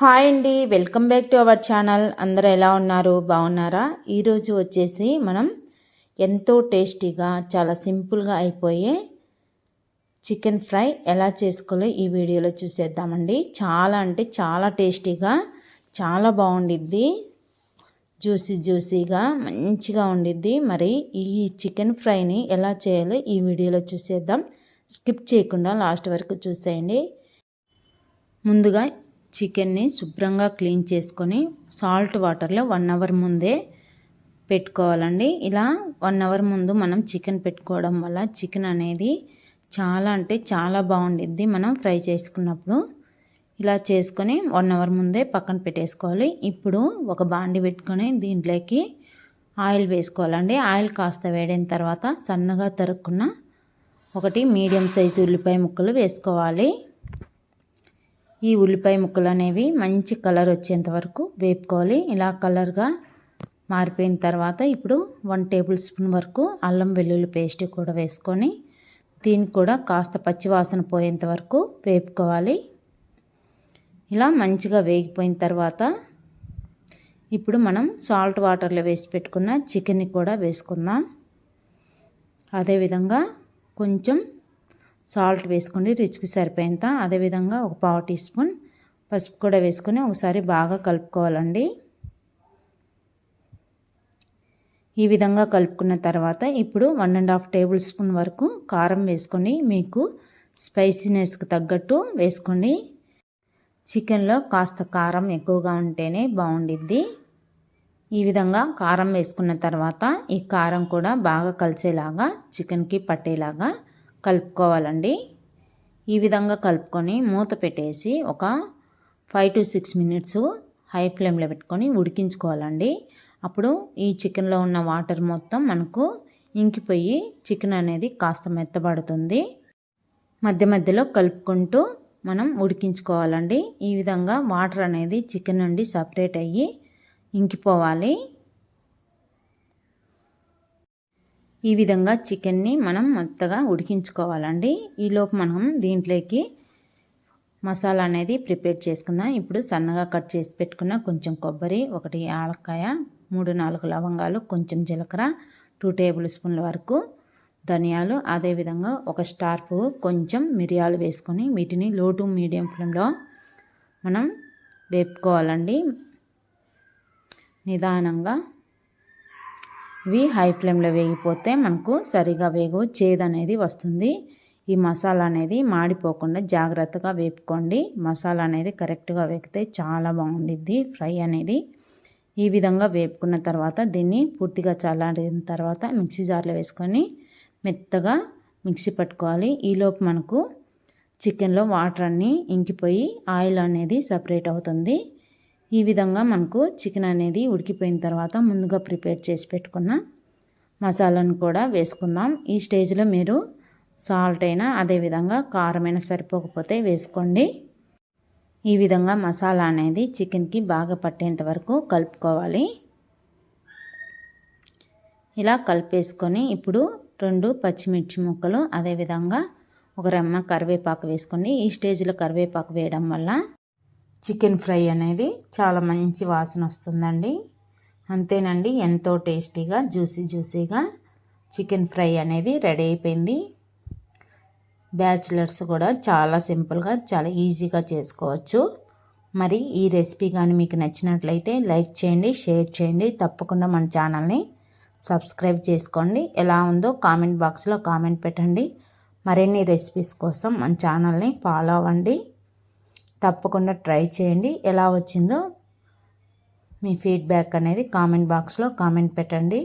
Hi అండి welcome back to our channel. అందరూ ఎలా ఉన్నారు? బాగున్నారా? ఈరోజు వచ్చేసి మనం ఎంతో టేస్టీగా చాలా సింపుల్గా అయిపోయే చికెన్ ఫ్రై ఎలా చేసుకోవాలో ఈ వీడియోలో చూసేద్దామండి. చాలా అంటే చాలా టేస్టీగా చాలా బాగుండిద్ది. జ్యూసీ జ్యూసీగా మంచిగా ఉండిద్ది. మరి ఈ చికెన్ ఫ్రైని ఎలా చేయాలో ఈ వీడియోలో చూసేద్దాం. స్కిప్ చేయకుండా లాస్ట్ వరకు చూసేయండి. ముందుగా చికెన్ని శుభ్రంగా క్లీన్ చేసుకొని సాల్ట్ వాటర్లో వన్ అవర్ ముందే పెట్టుకోవాలండి. ఇలా వన్ అవర్ ముందు మనం చికెన్ పెట్టుకోవడం వల్ల చికెన్ అనేది చాలా అంటే చాలా బాగుండిద్ది మనం ఫ్రై చేసుకున్నప్పుడు. ఇలా చేసుకొని వన్ అవర్ ముందే పక్కన పెట్టేసుకోవాలి. ఇప్పుడు ఒక బాండి పెట్టుకొని దీంట్లోకి ఆయిల్ వేసుకోవాలండి. ఆయిల్ కాస్త వేడిన తర్వాత సన్నగా తరుక్కున్న ఒకటి మీడియం సైజు ఉల్లిపాయ ముక్కలు వేసుకోవాలి. ఈ ఉల్లిపాయ ముక్కలు అనేవి మంచి కలర్ వచ్చేంత వరకు వేపుకోవాలి. ఇలా కలర్గా మారిపోయిన తర్వాత ఇప్పుడు వన్ టేబుల్ స్పూన్ వరకు అల్లం వెల్లుల్లి పేస్ట్ కూడా వేసుకొని దీనికి కూడా కాస్త పచ్చివాసన పోయేంత వరకు వేపుకోవాలి. ఇలా మంచిగా వేగిపోయిన తర్వాత ఇప్పుడు మనం సాల్ట్ వాటర్లో వేసి పెట్టుకున్న చికెన్ని కూడా వేసుకుందాం. అదేవిధంగా కొంచెం సాల్ట్ వేసుకోండి రుచికి సరిపోయేంత. అదేవిధంగా ఒక పావు టీ స్పూన్ పసుపు కూడా వేసుకొని ఒకసారి బాగా కలుపుకోవాలండి. ఈ విధంగా కలుపుకున్న తర్వాత ఇప్పుడు one and half tablespoon వరకు కారం వేసుకొని మీకు స్పైసీనెస్కి తగ్గట్టు వేసుకోండి చికెన్లో కాస్త కారం ఎక్కువగా ఉంటేనే బాగుండిద్ది. ఈ విధంగా కారం వేసుకున్న తర్వాత ఈ కారం కూడా బాగా కలిసేలాగా చికెన్కి పట్టేలాగా కలుపుకోవాలండి. ఈ విధంగా కలుపుకొని మూత పెట్టేసి ఒక five to six minutes high ఫ్లేమ్లో పెట్టుకొని ఉడికించుకోవాలండి. అప్పుడు ఈ చికెన్లో ఉన్న వాటర్ మొత్తం మనకు ఇంకిపోయి చికెన్ అనేది కాస్త మెత్తబడుతుంది. మధ్య మధ్యలో కలుపుకుంటూ మనం ఉడికించుకోవాలండి. ఈ విధంగా వాటర్ అనేది చికెన్ నుండి సపరేట్ అయ్యి ఇంకిపోవాలి. ఈ విధంగా చికెన్ని మనం మెత్తగా ఉడికించుకోవాలండి. ఈలోపు మనం దీంట్లోకి మసాలా అనేది ప్రిపేర్ చేసుకుందాం. ఇప్పుడు సన్నగా కట్ చేసి పెట్టుకున్న కొంచెం కొబ్బరి ఒకటి ఆలకాయ మూడు నాలుగు లవంగాలు కొంచెం జీలకర్ర టూ టేబుల్ స్పూన్ల వరకు ధనియాలు అదేవిధంగా ఒక స్టార్ పువ్వు కొంచెం మిరియాలు వేసుకొని వీటిని లో టు మీడియం ఫ్లేమ్లో మనం వేపుకోవాలండి. నిదానంగా ఇవి హై ఫ్లేమ్లో వేగిపోతే మనకు సరిగా వేగు చేదు అనేది వస్తుంది. ఈ మసాలా అనేది మాడిపోకుండా జాగ్రత్తగా వేపుకోండి. మసాలా అనేది కరెక్ట్గా వేగితే చాలా బాగుండిద్ది ఫ్రై అనేది. ఈ విధంగా వేపుకున్న తర్వాత దీన్ని పూర్తిగా చల్లారిన తర్వాత మిక్సీ జార్లో వేసుకొని మెత్తగా మిక్సీ పట్టుకోవాలి. ఈలోపు మనకు చికెన్లో వాటర్ అన్నీ ఇంకిపోయి ఆయిల్ అనేది సపరేట్ అవుతుంది. ఈ విధంగా మనకు చికెన్ అనేది ఉడికిపోయిన తర్వాత ముందుగా ప్రిపేర్ చేసి పెట్టుకున్న మసాలాను కూడా వేసుకుందాం. ఈ స్టేజ్లో మీరు సాల్ట్ అయినా అదేవిధంగా కారమైనా సరిపోకపోతే వేసుకోండి. ఈ విధంగా మసాలా అనేది చికెన్కి బాగా పట్టేంత వరకు కలుపుకోవాలి. ఇలా కలిపేసుకొని ఇప్పుడు రెండు పచ్చిమిర్చి ముక్కలు అదేవిధంగా ఒక రెమ్మ కరివేపాకు వేసుకోండి. ఈ స్టేజ్లో కరివేపాకు వేయడం వల్ల చికెన్ ఫ్రై అనేది చాలా మంచి వాసన వస్తుందండి. అంతేనండి ఎంతో టేస్టీగా జ్యూసీ జ్యూసీగా చికెన్ ఫ్రై అనేది రెడీ అయిపోయింది. బ్యాచిలర్స్ కూడా చాలా సింపుల్గా చాలా ఈజీగా చేసుకోవచ్చు. మరి ఈ రెసిపీ కానీ మీకు నచ్చినట్లయితే లైక్ చేయండి షేర్ చేయండి. తప్పకుండా మన ఛానల్ని సబ్స్క్రైబ్ చేసుకోండి. ఎలా ఉందో కామెంట్ బాక్స్లో కామెంట్ పెట్టండి. మరిన్ని రెసిపీస్ కోసం మన ఛానల్ని ఫాలో అవ్వండి. తప్పకుండా ట్రై చేయండి. ఎలా వచ్చిందో మీ ఫీడ్బ్యాక్ అనేది కామెంట్ బాక్స్లో కామెంట్ పెట్టండి.